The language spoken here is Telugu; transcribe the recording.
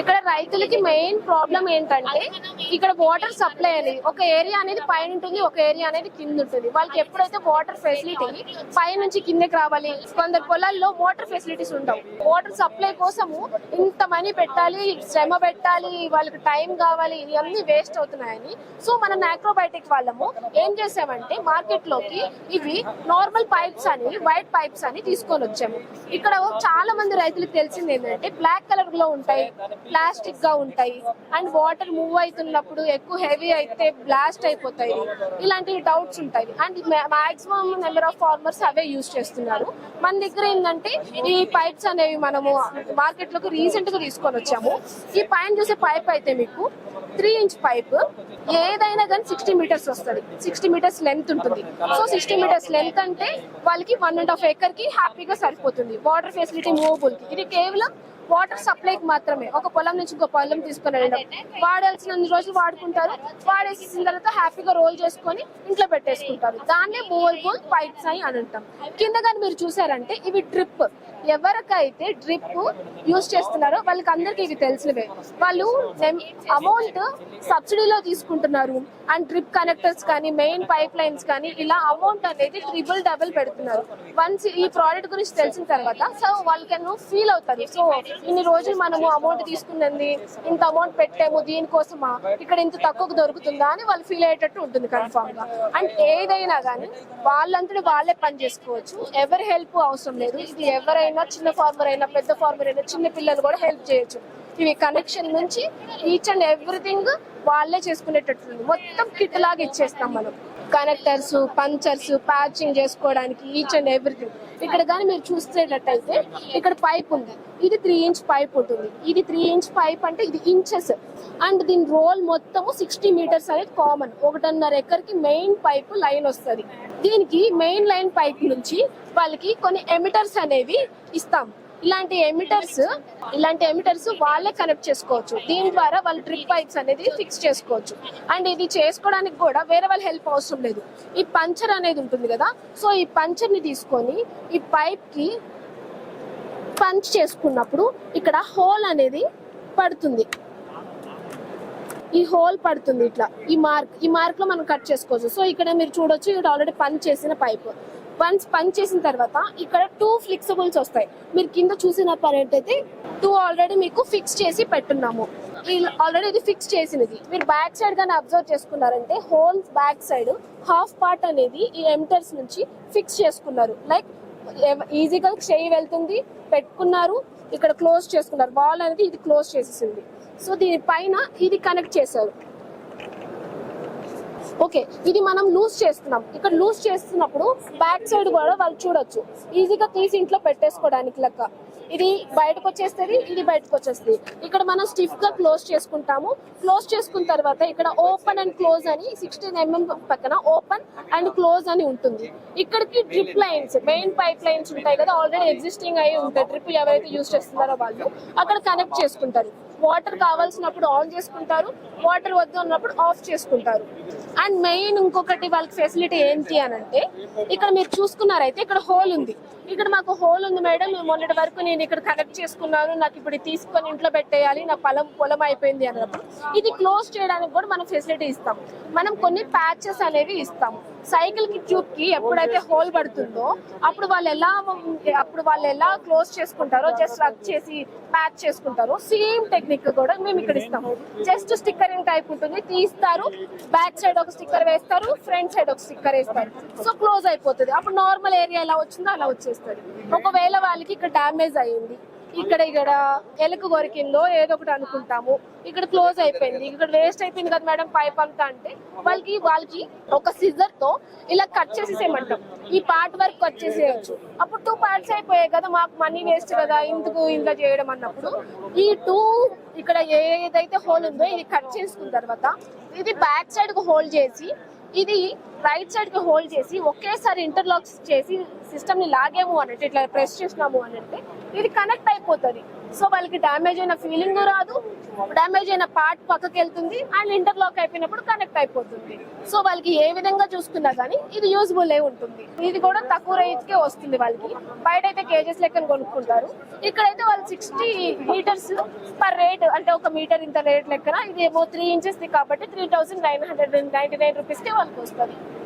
ఇక్కడ రైతులకి మెయిన్ ప్రాబ్లం ఏంటంటే ఇక్కడ వాటర్ సప్లై అనేది ఒక ఏరియా అనేది పైన ఉంటుంది ఒక ఏరియా అనేది కింద ఉంటుంది. వాళ్ళకి ఎప్పుడైతే వాటర్ ఫెసిలిటీ పై నుంచి కిందకి రావాలి కొందరు పొలాల్లో వాటర్ ఫెసిలిటీస్ ఉండవు వాటర్ సప్లై కోసము ఇంత మనీ పెట్టాలి శ్రమ పెట్టాలి వాళ్ళకి టైం కావాలి ఇవన్నీ వేస్ట్ అవుతున్నాయని. సో మన నాక్రోబయోటిక్ వాళ్ళము ఏం చేసామంటే మార్కెట్లోకి ఇవి నార్మల్ పైప్స్ అని వైట్ పైప్స్ అని తీసుకొని వచ్చాము. ఇక్కడ చాలా మంది రైతులకు తెలిసింది ఏంటంటే బ్లాక్ కలర్లో ఉంటాయి. ప్లాస్టిక్గా ఉంటాయి. అండ్ వాటర్ మూవ్ అవుతున్నప్పుడు ఎక్కువ హెవీ అయితే బ్లాస్ట్ అయిపోతాయి. ఇలాంటి డౌట్స్ ఉంటాయి. And maximum number of farmers away use చేస్తున్నారు. మన దగ్గర ఏంటంటే ఈ పైప్స్ అనేవి మనము మార్కెట్లోకి రీసెంట్గా తీసుకొని వచ్చాము. ఈ పైన చూసే పైప్ అయితే మీకు త్రీ ఇంచ్ పైప్ ఏదైనా కానీ సిక్స్టీ మీటర్స్ వస్తుంది. సిక్స్టీ మీటర్స్ లెంత్ ఉంటుంది. సో సిక్స్టీ మీటర్స్ లెంత్ అంటే వాళ్ళకి వన్ అండ్ హాఫ్ ఏకర్కి హ్యాపీగా సరిపోతుంది. వాటర్ ఫెసిలిటీ మూవబుల్కి ఇది కేవలం వాటర్ సప్లైకి మాత్రమే. ఒక పొలం నుంచి ఇంకో పొలం తీసుకుని వెళ్ళడం. వాడాల్సిన రోజులు వాడుకుంటారు. వాడేసిన తర్వాత హ్యాపీగా రోల్ చేసుకొని ఇంట్లో పెట్టేసుకుంటారు. దాన్నే బోల్ బోల్ పైప్స్ అని అని అంటాం. కింద కానీ మీరు చూసారంటే ఇవి డ్రిప్. ఎవరికైతే డ్రిప్ యూజ్ చేస్తున్నారో వాళ్ళకి అందరికీ ఇవి తెలిసినవే. వాళ్ళు అమౌంట్ సబ్సిడీలో తీసుకుంటున్నారు అండ్ డ్రిప్ కనెక్టర్స్ కానీ మెయిన్ పైప్ లైన్స్ కానీ ఇలా అమౌంట్ అనేది ట్రిపుల్ డబుల్ పెడుతున్నారు. వన్స్ ఈ ప్రోడక్ట్ గురించి తెలిసిన తర్వాత సో వాళ్ళకి ఫీల్ అవుతారు సో ఇన్ని రోజులు మనము అమౌంట్ తీసుకున్నది ఇంత అమౌంట్ పెట్టాము దీనికోసమా ఇక్కడ ఇంత తక్కువకు దొరుకుతుందా అని వాళ్ళు ఫీల్ అయ్యేటట్టు ఉంటుంది కన్ఫామ్గా. అండ్ ఏదైనా కానీ వాళ్ళంతటి వాళ్ళే పని చేసుకోవచ్చు. ఎవరి హెల్ప్ అవసరం లేదు. ఇది ఎవరైనా చిన్న ఫార్మర్ అయినా పెద్ద ఫార్మర్ అయినా చిన్న పిల్లలు కూడా హెల్ప్ చేయొచ్చు. ఇవి కనెక్షన్ నుంచి ఈచ్ అండ్ ఎవ్రీథింగ్ వాళ్ళే చేసుకునేటట్టు మొత్తం కిట్ లాగా ఇచ్చేస్తాం మనం. కనెక్టర్స్ పంచర్స్ ప్యాచింగ్ చేసుకోవడానికి ఈచ్ అండ్ ఎవ్రీథింగ్ ఇక్కడ కానీ మీరు చూసేటట్టయితే ఇక్కడ పైప్ ఉంది. ఇది త్రీ ఇంచ్ పైప్ ఉంటుంది. ఇది త్రీ ఇంచ్ పైప్ అంటే ఇది ఇంచెస్ అండ్ దీని రోల్ మొత్తము సిక్స్టీ మీటర్స్ అనేది కామన్ ఒకటిన్నర ఎకర్కి మెయిన్ పైప్ లైన్ వస్తుంది. దీనికి మెయిన్ లైన్ పైప్ నుంచి వాళ్ళకి కొన్ని ఎమిటర్స్ అనేవి ఇస్తాం. ఇలాంటి ఎమిటర్స్ ఇలాంటి ఎమిటర్స్ వాళ్ళే కనెక్ట్ చేసుకోవచ్చు. దీని ద్వారా వాళ్ళు డ్రిప్ పైప్స్ అనేది ఫిక్స్ చేసుకోవచ్చు. అండ్ ఇది చేసుకోవడానికి కూడా వేరే వాళ్ళ హెల్ప్ అవసరం లేదు. ఈ పంచర్ అనేది ఉంటుంది కదా సో ఈ పంచర్ని తీసుకొని ఈ పైప్కి పంచ్ చేసుకున్నప్పుడు ఇక్కడ హోల్ అనేది పడుతుంది. ఈ హోల్ పడుతుంది ఇట్లా. ఈ మార్క్ ఈ మార్క్లో మనం కట్ చేసుకోవచ్చు. సో ఇక్కడ మీరు చూడొచ్చు ఇక్కడ ఆల్రెడీ పంచ్ చేసిన పైప్ వన్స్ పంచ్ చేసిన తర్వాత ఇక్కడ టూ ఫ్లెక్సిబుల్స్ వస్తాయి. మీరు కింద చూసిన అయితే టూ ఆల్రెడీ మీకు ఫిక్స్ చేసి పెట్టున్నాము. ఆల్రెడీ ఇది ఫిక్స్ చేసినది. మీరు బ్యాక్ సైడ్ కానీ అబ్జర్వ్ చేసుకున్నారంటే hole back side half part అనేది ఈ ఎంటర్స్ నుంచి ఫిక్స్ చేసుకున్నారు. లైక్ ఈజీగా చేయి వెళ్తుంది పెట్టుకున్నారు ఇక్కడ క్లోజ్ చేసుకున్నారు. వాల్ అనేది ఇది క్లోజ్ చేసేసింది. సో దీని పైన ఇది కనెక్ట్ చేశారు. ఓకే ఇది మనం లూజ్ చేస్తున్నాం. ఇక్కడ లూజ్ చేస్తున్నప్పుడు బ్యాక్ సైడ్ కూడా వాళ్ళు చూడొచ్చు. ఈజీగా తీసి ఇంట్లో పెట్టేసుకోవడానికి లెక్క. ఇది బయటకు వచ్చేస్తుంది ఇది బయటకు వచ్చేస్తుంది. ఇక్కడ మనం స్టిఫ్గా క్లోజ్ చేసుకుంటాము. క్లోజ్ చేసుకున్న తర్వాత ఇక్కడ ఓపెన్ అండ్ క్లోజ్ అని సిక్స్టీన్ ఎంఎం mm పక్కన ఓపెన్ అండ్ క్లోజ్ అని ఉంటుంది. ఇక్కడికి drip lines main pipe lines ఉంటాయి కదా ఆల్రెడీ ఎగ్జిస్టింగ్ అయి ఉంటాయి. డ్రిప్ ఎవరైతే యూజ్ చేస్తున్నారో వాళ్ళు అక్కడ కనెక్ట్ చేసుకుంటారు. వాటర్ కావాల్సినప్పుడు ఆన్ చేసుకుంటారు వాటర్ వద్దు అన్నప్పుడు ఆఫ్ చేసుకుంటారు. అండ్ మెయిన్ ఇంకొకటి వాళ్ళకి ఫెసిలిటీ ఏంటి అని అంటే ఇక్కడ మీరు చూసుకున్నారైతే ఇక్కడ హోల్ ఉంది. ఇక్కడ మాకు హోల్ ఉంది మేడం. మొన్నటి వరకు నేను ఇక్కడ కనెక్ట్ చేసుకున్నాను. నాకు ఇప్పుడు తీసుకొని ఇంట్లో పెట్టేయాలి. నా పొలం పొలం అయిపోయింది అన్నప్పుడు ఇది క్లోజ్ చేయడానికి కూడా మనం ఫెసిలిటీ ఇస్తాం. మనం కొన్ని ప్యాచెస్ అనేవి ఇస్తాము సైకిల్కి ట్యూబ్కి ఎప్పుడైతే హోల్ పడుతుందో అప్పుడు వాళ్ళు ఎలా అప్పుడు వాళ్ళు ఎలా క్లోజ్ చేసుకుంటారో జస్ట్ రబ్ చేసి ప్యాచ్ చేసుకుంటారో సేమ్ టెక్నిక్ కూడా మేము ఇక్కడ ఇస్తాము జస్ట్ స్టిక్కరింగ్ టైప్ ఉంటుంది. తీస్తారు. బ్యాక్ సైడ్ ఒక స్టిక్కర్ వేస్తారు. ఫ్రంట్ సైడ్ ఒక స్టిక్కర్ వేస్తారు. సో క్లోజ్ అయిపోతుంది. అప్పుడు నార్మల్ ఏరియా ఎలా వచ్చిందో అలా వచ్చేస్తుంది. ఒకవేళ వాళ్ళకి ఇక్కడ డ్యామేజ్ అయ్యింది. ఇక్కడ ఇక్కడ ఎలుక కొరికిందో ఏదో ఒకటి అనుకుంటాము. ఇక్కడ క్లోజ్ అయిపోయింది. ఇక్కడ వేస్ట్ అయిపోయింది కదా మేడం పైప్ అంతా అంటే. వాళ్ళకి వాళ్ళకి ఒక సిజర్తో ఇలా కట్ చేసేసేయమంటాం. ఈ పార్ట్ వరకు కట్ చేసేయచ్చు. అప్పుడు టూ పార్ట్స్ అయిపోయాయి కదా మాకు మనీ వేస్ట్ కదా ఇందుకు ఇంట్లో చేయడం అన్నప్పుడు. ఈ టూ ఇక్కడ ఏదైతే హోల్ ఉందో ఇది కట్ చేసుకున్న తర్వాత ఇది బ్యాక్ సైడ్కు హోల్డ్ చేసి ఇది రైట్ సైడ్కి హోల్డ్ చేసి ఒకేసారి ఇంటర్లాక్స్ చేసి సిస్టమ్ని లాగేము అన్నట్టు ఇట్లా ప్రెస్ చేసినాము అనంటే ఇది కనెక్ట్ అయిపోతుంది. సో వాళ్ళకి డ్యామేజ్ అయిన ఫీలింగ్ రాదు డ్యామేజ్ అయిన పార్ట్ పక్కకి వెళ్తుంది అండ్ ఇంటర్లాక్ అయిపోయినప్పుడు కనెక్ట్ అయిపోతుంది. సో వాళ్ళకి ఏ విధంగా చూసుకున్నా కానీ ఇది యూజ్ఫుల్ అయి ఉంటుంది. ఇది కూడా తక్కువ రేంజ్ కే వస్తుంది వాళ్ళకి. బయట అయితే కేజెస్ లెక్కన కొనుక్కుంటారు. ఇక్కడైతే వాళ్ళు సిక్స్టీ మీటర్స్ పర్ రేట్ అంటే ఒక మీటర్ ఇంత రేట్ లెక్కన ఇది ఏమో త్రీ ఇంచెస్ కాబట్టి three thousand nine hundred ninety nine రూపీస్కి వాళ్ళకి వస్తుంది.